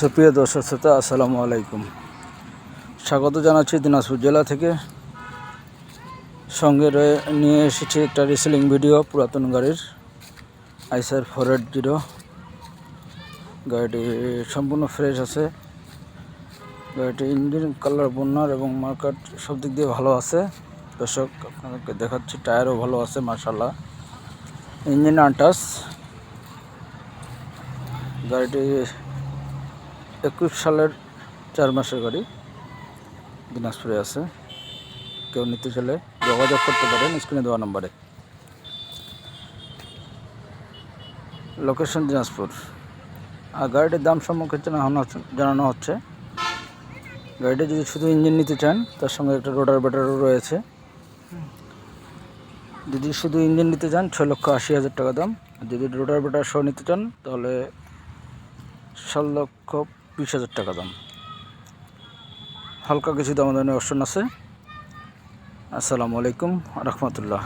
সুপ্রিয় দর্শক শ্রোতা, আসসালামু আলাইকুম। স্বাগত জানাচ্ছি দিনাজপুর জেলা থেকে। সঙ্গে রয়ে নিয়ে এসেছি একটা রিসেলিং ভিডিও, পুরাতন গাড়ির আইসার ফোর এইট জিরো। গাড়িটি সম্পূর্ণ ফ্রেশ আছে। গাড়িটি ইঞ্জিন, কালার, বন্যার এবং মার্কাট সব দিক দিয়ে ভালো আছে। দর্শক, আপনাদেরকে দেখাচ্ছি, টায়ারও ভালো আছে মার্শাল্লাহ ইঞ্জিন আনটাস গাড়িটি একুশ সালের চার মাসের গাড়ি দিনাজপুরে আছে। কেউ নিতে চাইলে যোগাযোগ করতে পারেন স্ক্রিনে দেওয়া নম্বরে। লোকেশন দিনাজপুর। আর গাড়িটির দাম সম্পর্কে জানানো হচ্ছে- গাড়িটা যদি শুধু ইঞ্জিন নিতে চান, তার সঙ্গে একটা রোডার ব্যাটারও রয়েছে। যদি শুধু ইঞ্জিন নিতে চান, ছয় লক্ষ আশি হাজার টাকা দাম। যদি রোটার ব্যাটার সহ নিতে চান, তাহলে সাত লক্ষ বিশ হাজার টাকা দাম। হালকা কিছু দামাদামি অপশন আছে। আসসালামু আলাইকুম রহমতুল্লাহ।